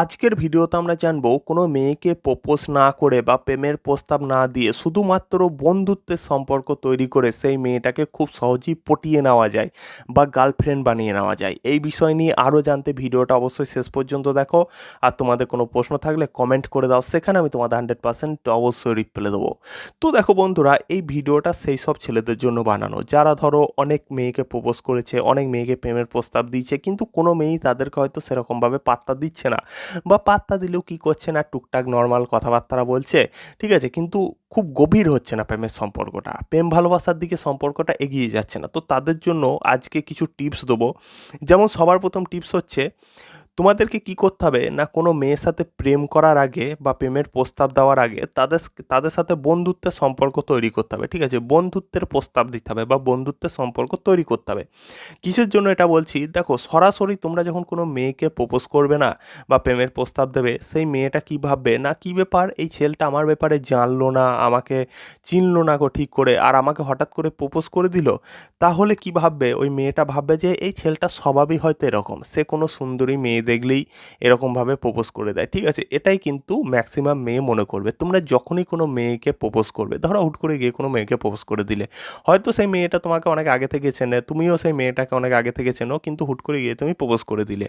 আজকের ভিডিওতে আমরা জানব কোনো মেয়েকে প্রপোজ না করে বা প্রেমের প্রস্তাব না দিয়ে শুধুমাত্র বন্ধুত্বের সম্পর্ক তৈরি করে সেই মেয়েটাকে খুব সহজেই পটিয়ে নেওয়া যায় বা গার্লফ্রেন্ড বানিয়ে নেওয়া যায়। এই বিষয় নিয়ে আরও জানতে ভিডিওটা অবশ্যই শেষ পর্যন্ত দেখো। আর তোমাদের কোনো প্রশ্ন থাকলে কমেন্ট করে দাও, সেখানে আমি তোমাদের হান্ড্রেড পার্সেন্ট অবশ্যই রিপ্লাই দেবো। তো দেখো বন্ধুরা, এই ভিডিওটা সেই সব ছেলেদের জন্য বানানো। যারা ধরো অনেক মেয়েকে প্রপোজ করেছে, অনেক মেয়েকে প্রেমের প্রস্তাব দিয়েছে, কিন্তু কোনো মেয়েই তাদেরকে হয়তো সেরকমভাবে পাত্তা দিচ্ছে না। বা পাত্তা দিলেও কী করছে না, টুকটাক নর্মাল কথাবার্তা বলছে, ঠিক আছে? কিন্তু খুব গভীর হচ্ছে না প্রেমের সম্পর্কটা। প্রেম ভালোবাসার দিকে সম্পর্কটা এগিয়ে যাচ্ছে না। তো তাদের জন্য আজকে কিছু টিপস দেবো। যেমন সবার প্রথম টিপস হচ্ছে তোমাদেরকে কি করতে হবে? না কোনো মেয়ের সাথে প্রেম করার আগে বা প্রেমের প্রস্তাব দেওয়ার আগে তাদের তাদের সাথে বন্ধুত্বের সম্পর্ক তৈরি করতে হবে, ঠিক আছে? বন্ধুত্বের প্রস্তাব দিতে হবে বা বন্ধুত্বের সম্পর্ক তৈরি করতে হবে। কিসের জন্য এটা বলছি? দেখো, সরাসরি তোমরা যখন কোনো মেয়েকে প্রপোজ করবে না বা প্রেমের প্রস্তাব দেবে, সেই মেয়েটা কী ভাববে? না, কী ব্যাপার? এই ছেলেটা আমার ব্যাপারে জানলো না, আমাকে চিনলো না গো ঠিক করে, আর আমাকে হঠাৎ করে প্রপোজ করে দিল। তাহলে কি ভাববে? ওই মেয়েটা ভাববে যে, এই ছেলেটা স্বভাবই হয়তো এরকম, সে কোনো সুন্দরী মেয়ে দেখলেই এরকমভাবে প্রপোজ করে দেয়। ঠিক আছে, এটাই কিন্তু ম্যাক্সিমাম মেয়ে মনে করবে। তোমরা যখনই কোনো মেয়েকে প্রপোজ করবে, ধরো হুট করে গিয়ে কোনো মেয়েকে প্রপোজ করে দিলে, হয়তো সেই মেয়েটা তোমাকে অনেক আগে থেকে চেনে, তুমিও সেই মেয়েটাকে অনেক আগে থেকে চেনো, কিন্তু হুট করে গিয়ে তুমি প্রপোজ করে দিলে।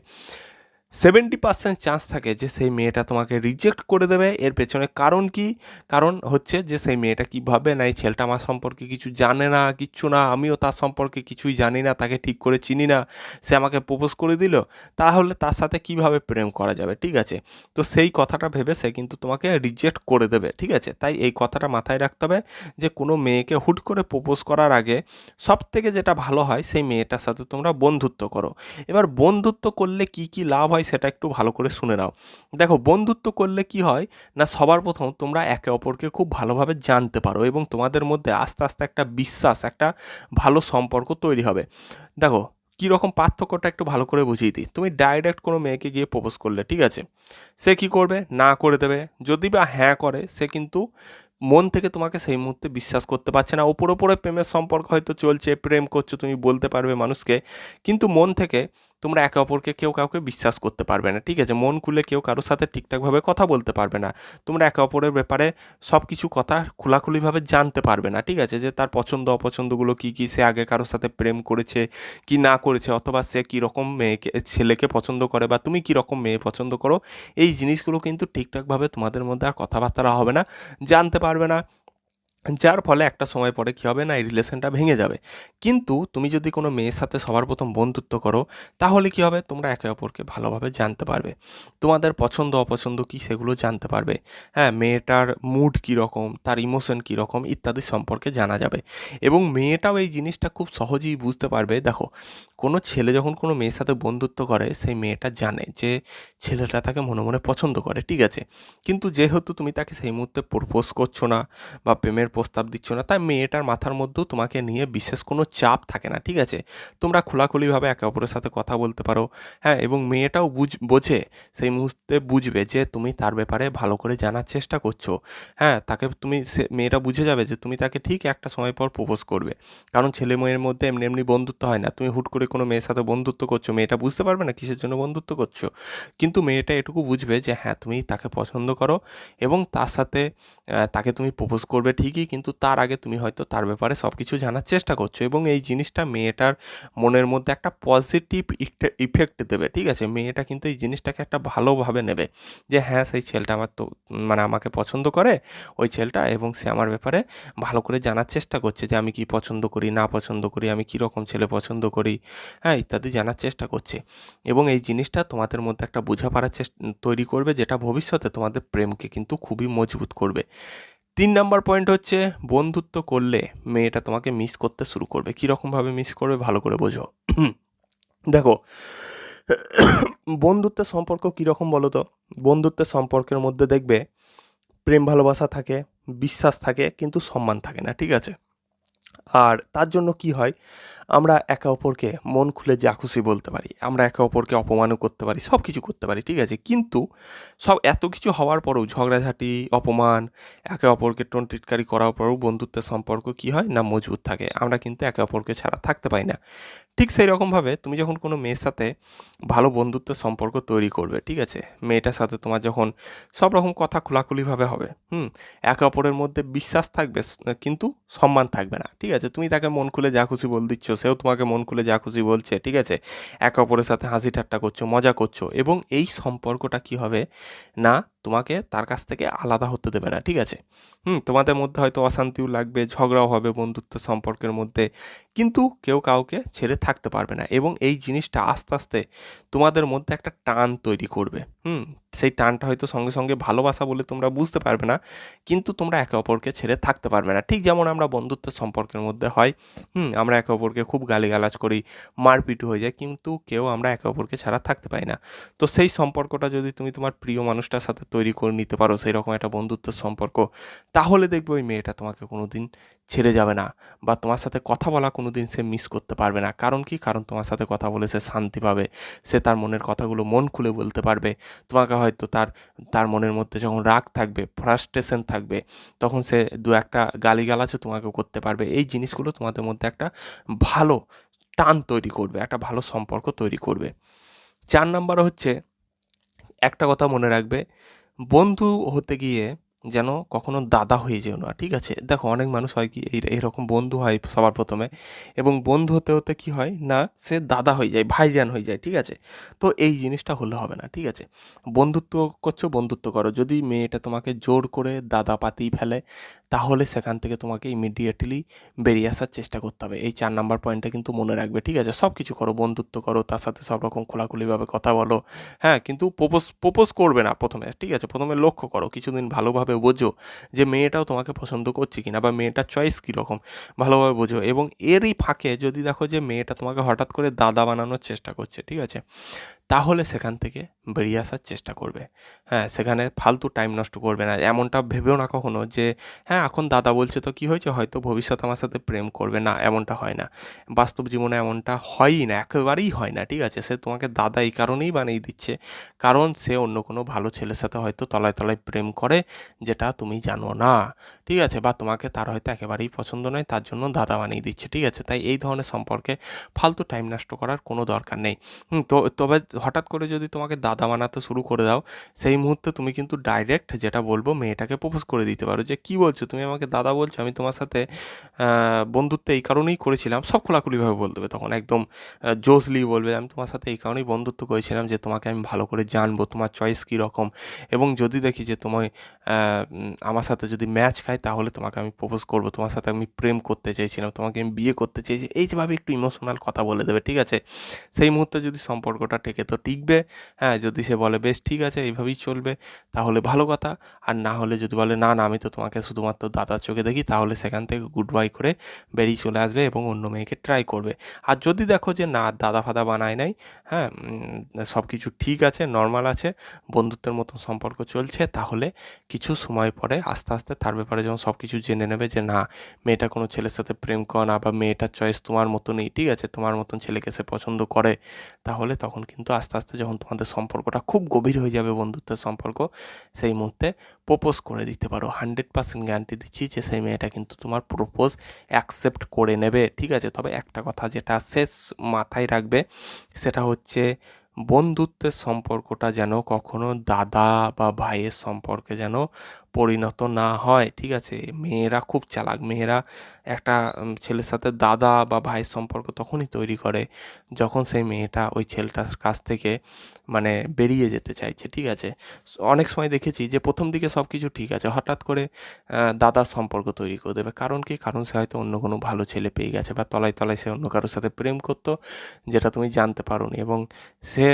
সেভেন্টি পার্সেন্ট চান্স থাকে যে সেই মেয়েটা তোমাকে রিজেক্ট করে দেবে। এর পেছনে কারণ কি? কারণ হচ্ছে যে সেই মেয়েটা কী ভাবে না এই ছেলেটা আমার সম্পর্কে কিছু জানে না, কিচ্ছু না, আমিও তার সম্পর্কে কিছুই জানি না, তাকে ঠিক করে চিনি না, সে আমাকে প্রপোজ করে দিল, তাহলে তার সাথে কীভাবে প্রেম করা যাবে, ঠিক আছে? তো সেই কথাটা ভেবে সে কিন্তু তোমাকে রিজেক্ট করে দেবে, ঠিক আছে? তাই এই কথাটা মাথায় রাখতে হবে যে কোনো মেয়েকে হুট করে প্রপোজ করার আগে সব থেকে যেটা ভালো হয়, সেই মেয়েটার সাথে তোমরা বন্ধুত্ব করো। এবার বন্ধুত্ব করলে কি কি লাভ হয় সেটা একটু ভালো করে শুনে নাও। দেখো, বন্ধুত্ব করলে কি হয়? না, সবার প্রথম তোমরা একে অপরকে খুব ভালোভাবে জানতে পারো এবং তোমাদের মধ্যে আস্তে আস্তে একটা বিশ্বাস, একটা ভালো সম্পর্ক তৈরি হবে। দেখো কী রকম পার্থক্যটা একটু ভালো করে বুঝিয়ে দিই। তুমি ডাইরেক্ট কোনো মেয়েকে গিয়ে প্রপোজ করলে, ঠিক আছে? সে কি করবে? না করে দেবে। যদি বা হ্যাঁ করে, সে কিন্তু মন থেকে তোমাকে সেই মুহূর্তে বিশ্বাস করতে পারছে না। ওপর, ওপরে প্রেমের সম্পর্ক হয়তো চলছে, প্রেম করছ, তুমি বলতে পারবে মানুষকে। কিন্তু মন থেকে তোমরা একে অপরকে কেউ কাউকে বিশ্বাস করতে পারবে না, ঠিক আছে? মন খুলে কেউ কারোর সাথে ঠিকঠাকভাবে কথা বলতে পারবে না। তোমরা একে অপরের ব্যাপারে সব কিছু কথা খোলাখুলিভাবে জানতে পারবে না, ঠিক আছে? যে তার পছন্দ, অপছন্দগুলো কী কী, সে আগে কারোর সাথে প্রেম করেছে কি না করেছে, অথবা সে কীরকম মেয়েকে, ছেলেকে পছন্দ করে বা তুমি কীরকম মেয়ে পছন্দ করো, এই জিনিসগুলো কিন্তু ঠিকঠাকভাবে তোমাদের মধ্যে আর কথাবার্তা হবে না, জানতে পারবে না। যার ফলে একটা সময় পরে কী হবে না, এই রিলেশনটা ভেঙে যাবে। কিন্তু তুমি যদি কোনো মেয়ের সাথে সবার প্রথম বন্ধুত্ব করো, তাহলে কী হবে? তোমরা একে অপরকে ভালোভাবে জানতে পারবে। তোমাদের পছন্দ, অপছন্দ কী সেগুলো জানতে পারবে। হ্যাঁ মেয়েটার মুড কীরকম, তার ইমোশন কীরকম ইত্যাদি সম্পর্কে জানা যাবে। এবং মেয়েটাও এই জিনিসটা খুব সহজেই বুঝতে পারবে। দেখো, কোনো ছেলে যখন কোনো মেয়ের সাথে বন্ধুত্ব করে, সেই মেয়েটা জানে যে ছেলেটা তাকে মনে মনে পছন্দ করে, ঠিক আছে? কিন্তু যেহেতু তুমি তাকে সেই মুহূর্তে প্রপোজ করছ না বা প্রেমের প্রস্তাব দিচ্ছ না। তাই মেয়েটার মাথার মধ্যেও তোমাকে নিয়ে বিশেষ কোনো চাপ থাকে না, ঠিক আছে? তোমরা খোলাখুলিভাবে একে অপরের সাথে কথা বলতে পারো হ্যাঁ? এবং মেয়েটাও বুঝ, বোঝে, সেই মুহূর্তে বুঝবে যে তুমি তার ব্যাপারে ভালো করে জানার চেষ্টা করছ হ্যাঁ? তাকে তুমি সে, মেয়েটা বুঝে যাবে যে তুমি তাকে ঠিক একটা সময় পর প্রপোজ করবে। কারণ ছেলে মেয়ের মধ্যে এমনি এমনি বন্ধুত্ব হয় না। তুমি হুট করে কোনো মেয়ের সাথে বন্ধুত্ব করছ, মেয়েটা বুঝতে পারবে না কিসের জন্য বন্ধুত্ব করছ। কিন্তু মেয়েটা এটুকু বুঝবে যে হ্যাঁ তুমি তাকে পছন্দ করো এবং তার সাথে তাকে তুমি প্রপোজ করবে ঠিকই। কিন্তু তার আগে তুমি হয়তো তার ব্যাপারে সব কিছু জানার চেষ্টা করছ এবং এই জিনিসটা মেয়েটার মনের মধ্যে একটা পজিটিভ ইফেক্ট দেবে, ঠিক আছে? মেয়েটা কিন্তু এই জিনিসটাকে একটা ভালোভাবে নেবে যে হ্যাঁ সেই ছেলেটা আমার তো মানে আমাকে পছন্দ করে, ওই ছেলেটা এবং সে আমার ব্যাপারে ভালো করে জানার চেষ্টা করছে যে, আমি কি পছন্দ করি, না পছন্দ করি, আমি কীরকম ছেলে পছন্দ করি। হ্যাঁ ইত্যাদি জানার চেষ্টা করছে এবং এই জিনিসটা তোমাদের মধ্যে একটা বোঝাপড়ার চেষ্টা, তৈরি করবে যেটা ভবিষ্যতে তোমাদের প্রেমকে কিন্তু খুবই মজবুত করবে। তিন নাম্বার পয়েন্ট হচ্ছে বন্ধুত্ব করলে মেয়েটা তোমাকে মিস করতে শুরু করবে। কীরকমভাবে মিস করবে ভালো করে বোঝো। দেখো, বন্ধুত্বের সম্পর্ক কীরকম বলো তো? বন্ধুত্বের সম্পর্কের মধ্যে দেখবে প্রেম ভালোবাসা থাকে, বিশ্বাস থাকে, কিন্তু সম্মান থাকে না, ঠিক আছে? আর তার জন্য কি হয়? আমরা একে অপরকে মন খুলে যা খুশি বলতে পারি, আমরা একে অপরকে অপমানও করতে পারি সব কিছু করতে পারি, ঠিক আছে? কিন্তু সব এত কিছু হওয়ার পরেও ঝগড়াঝাটি, অপমান, একে অপরকে টন্টিটকারি করার পরেও বন্ধুত্বের সম্পর্ক কি হয়? না, মজবুত থাকে। আমরা কিন্তু একে অপরকে ছাড়া থাকতে পারি না। ঠিক সেই রকমভাবে তুমি যখন কোনো মেয়ের সাথে ভালো বন্ধুত্বের সম্পর্ক তৈরি করবে, ঠিক আছে? মেয়েটার সাথে তোমার যখন সব রকম কথা খোলাখুলিভাবে হবে, হুম? একে অপরের মধ্যে বিশ্বাস থাকবে, কিন্তু সম্মান থাকবে না, ঠিক আছে? তুমি তাকে মন খুলে যা খুশি বল দিচ্ছ সেও তোমাকে মন খুলে যা খুশি বলছে, ঠিক আছে? একে অপরের সাথে হাসি ঠাট্টা করছ, মজা করছ, এবং এই সম্পর্কটা কি হবে? না তোমাকে তার কাছ থেকে আলাদা হতে দেবে না, ঠিক আছে? হুম, তোমাদের মধ্যে হয়তো অশান্তিও লাগবে, ঝগড়াও হবে বন্ধুত্ব সম্পর্কের মধ্যে, কিন্তু কেউ কাউকে ছেড়ে থাকতে পারবে না এবং এই জিনিসটা আস্তে আস্তে তোমাদের মধ্যে একটা টান তৈরি করবে। হুম, সেই টানটা হয়তো সঙ্গে সঙ্গে ভালোবাসা বলে তোমরা বুঝতে পারবে না, কিন্তু তোমরা একে অপরকে ছেড়ে থাকতে পারবে না। ঠিক যেমন আমরা বন্ধুত্ব সম্পর্কের মধ্যে হয়, হুম, আমরা একে অপরকে খুব গালিগালাজ করি, মারপিট হয়ে যায়, কিন্তু কেউ আমরা একে অপরকে ছাড়া থাকতে পারি না। তো সেই সম্পর্কটা যদি তুমি তোমার প্রিয় মানুষটার সাথে তৈরি করে নিতে পারো সেই রকম একটা বন্ধুত্বের সম্পর্ক, তাহলে দেখবে ওই মেয়েটা তোমাকে কোনো দিন ছেড়ে যাবে না বা তোমার সাথে কথা বলা কোনো দিন সে মিস করতে পারবে না। কারণ কি? কারণ তোমার সাথে কথা বলে সে শান্তি পাবে, সে তার মনের কথাগুলো মন খুলে বলতে পারবে, তোমাকে হয়তো তার তার মনের মধ্যে যখন রাগ থাকবে ফ্রাস্ট্রেশন থাকবে, তখন সে দু একটা গালিগালাজও তোমাকে করতে পারবে। এই জিনিসগুলো তোমাদের মধ্যে একটা ভালো টান তৈরি করবে, একটা ভালো সম্পর্ক তৈরি করবে। চার নাম্বার হচ্ছে, একটা কথা মনে রাখবে বন্ধু হতে গিয়ে যেন কখনো দাদা হয়ে যেও না, ঠিক আছে? দেখো, অনেক মানুষ হয় কি, এই এরকম বন্ধু হয় সবার প্রথমে এবং বন্ধু হতে হতে কি হয় না, সে দাদা হয়ে যায়, ভাইজান হয়ে যায়, ঠিক আছে? তো এই জিনিসটা হলে হবে না, ঠিক আছে? বন্ধুত্ব করছ, বন্ধুত্ব করো। যদি মেয়েটা তোমাকে জোর করে দাদা পাতি ফেলে তাহলে সেখান থেকে তোমাকে ইমিডিয়েটলি বেরিয়ে আসার চেষ্টা করতে হবে। এই চার নাম্বার পয়েন্টটা কিন্তু মনে রাখবে, ঠিক আছে? সব কিছু করো, বন্ধুত্ব করো, তার সাথে সব রকম খোলাখুলিভাবে কথা বলো হ্যাঁ? কিন্তু প্রপোজ প্রপোজ করবে না প্রথমে, ঠিক আছে? প্রথমে লক্ষ্য করো, কিছুদিন ভালোভাবে বোঝো যে মেয়েটাও তোমাকে পছন্দ করছে কিনা বা মেয়েটার চয়েস কীরকম, ভালোভাবে বোঝো। এবং এরই ফাঁকে যদি দেখো যে মেয়েটা তোমাকে হঠাৎ করে দাদা বানানোর চেষ্টা করছে, ঠিক আছে? তাহলে সেখান থেকে বেরিয়ে আসার চেষ্টা করবে। হ্যাঁ সেখানে ফালতু টাইম নষ্ট করবে না। এমনটা ভেবেও না কখনো যে হ্যাঁ এখন দাদা বলছে তো কী হয়েছে? হয়তো ভবিষ্যতে আমার সাথে প্রেম করবে। না, এমনটা হয় না। বাস্তব জীবনে এমনটা হয়ই না, একেবারেই হয় না, ঠিক আছে? সে তোমাকে দাদা এই কারণেই বানিয়ে দিচ্ছে, কারণ সে অন্য কোনো ভালো ছেলের সাথে হয়তো তলায় তলায় প্রেম করে, যেটা তুমি জানো না, ঠিক আছে? বা তোমাকে তার হয়তো একেবারেই পছন্দ নয়, তার জন্য দাদা বানিয়ে দিচ্ছে, ঠিক আছে? তাই এই ধরনের সম্পর্কে ফালতু টাইম নষ্ট করার কোনো দরকার নেই। তো, তবে হঠাৎ করে যদি তোমাকে দাদা বানাতে শুরু করে দাও, সেই মুহূর্তে তুমি কিন্তু ডাইরেক্ট যেটা বলব মেয়েটাকে প্রপোজ করে দিতে পারো। যে, কী বলছো? তুমি আমাকে দাদা বলছো? আমি তোমার সাথে বন্ধুত্ব এই কারণেই করেছিলাম। সব খোলাখুলিভাবে বলতে হবে তখন। একদম জোসলি বলবে, আমি তোমার সাথে এই কারণেই বন্ধুত্ব করেছিলাম যে, তোমাকে আমি ভালো করে জানব, তোমার চয়েস কী রকম? এবং যদি দেখি যে, তোমায় আমার সাথে যদি ম্যাচ খায়, তাহলে তোমাকে আমি প্রপোজ করব। তোমার সাথে আমি প্রেম করতে চাইছিলাম, তোমাকে আমি বিয়ে করতে চাইছি। এই যেভাবে একটু ইমোশনাল কথা বলে দেবে, ঠিক আছে? সেই মুহূর্তে যদি সম্পর্কটা টেকে তো টিকবে। হ্যাঁ যদি সে বলে, বেশ, ঠিক আছে, এইভাবেই চলবে, তাহলে ভালো কথা। আর না হলে যদি বলে, না না, আমি তো তোমাকে শুধুমাত্র দাদার চোখে দেখি, তাহলে সেখান থেকে গুড বাই করে বেরিয়ে চলে আসবে এবং অন্য মেয়েকে ট্রাই করবে। আর যদি দেখো যে, না, দাদা ফাদা বানায় নাই হ্যাঁ সব কিছু ঠিক আছে নর্মাল আছে, বন্ধুত্বের মতো সম্পর্ক চলছে, তাহলে কিছু সময় পরে আস্তে আস্তে তার ব্যাপারে যখন সব কিছু জেনে নেবে যে, না, মেয়েটা কোনো ছেলের সাথে প্রেম করে না বা মেয়েটার চয়েস তোমার মতো নেই ঠিক আছে, তোমার মতন ছেলেকে সে পছন্দ করে, তাহলে তখন কিন্তু আস্তে আস্তে যখন তোমাদের সম্পর্কটা খুব গভীর হয়ে যাবে বন্ধুত্বের সম্পর্ক, সেই মুহূর্তে প্রপোজ করে দিতে পারো। হান্ড্রেড পার্সেন্ট গ্যারান্টি দিচ্ছি যে সেই মেয়েটা কিন্তু তোমার প্রপোজ অ্যাকসেপ্ট করে নেবে, ঠিক আছে? তবে একটা কথা যেটা শেষ মাথায় রাখবে, সেটা হচ্ছে বন্ধুত্বের সম্পর্কটা যেন কখনো দাদা বা ভাইয়ের সম্পর্কে যেন পরিণত না হয়, ঠিক আছে? মেয়েরা খুব চালাক। মেয়েরা একটা ছেলের সাথে দাদা বা ভাইয়ের সম্পর্ক তখনই তৈরি করে যখন সেই মেয়েটা ওই ছেলেটার কাছ থেকে মানে বেরিয়ে যেতে চাইছে, ঠিক আছে? অনেক সময় দেখেছি যে প্রথম দিকে সব কিছু ঠিক আছে। হঠাৎ করে দাদার সম্পর্ক তৈরি করে দেবে। কারণ কি? কারণ সে হয়তো অন্য কোনো ভালো ছেলে পেয়ে গেছে বা তলায় তলায় সে অন্য কারোর সাথে প্রেম করতো, যেটা তুমি জানতে পারোনি এবং সে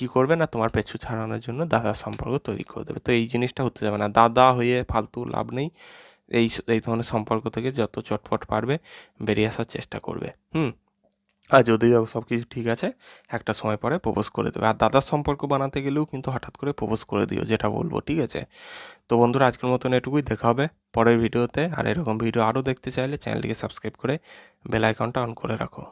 কি করবে না তোমার পেছু ছাড়ানোর জন্য দাদার সম্পর্ক তৈরি করে দেবে? তো এই জিনিসটা হতে যাবে না। দাদা হয়ে ফালতু লাভ নেই। এই এই ধরনের সম্পর্ক থেকে যত চটপট পারবে বেরিয়ে আসার চেষ্টা করবে। হুম? আর যদি সব কিছু ঠিক আছে, একটা সময় পরে প্রপোজ করে দেবে। আর দাদার সম্পর্ক বানাতে গেলেও কিন্তু হঠাৎ করে প্রপোজ করে দিও, যেটা বলব, ঠিক আছে? তো বন্ধুরা, আজকের মতন এটুকুই। দেখা হবে পরের ভিডিওতে। আর এরকম ভিডিও আরও দেখতে চাইলে চ্যানেলটিকে সাবস্ক্রাইব করে বেল আইকনটা অন করে রাখো।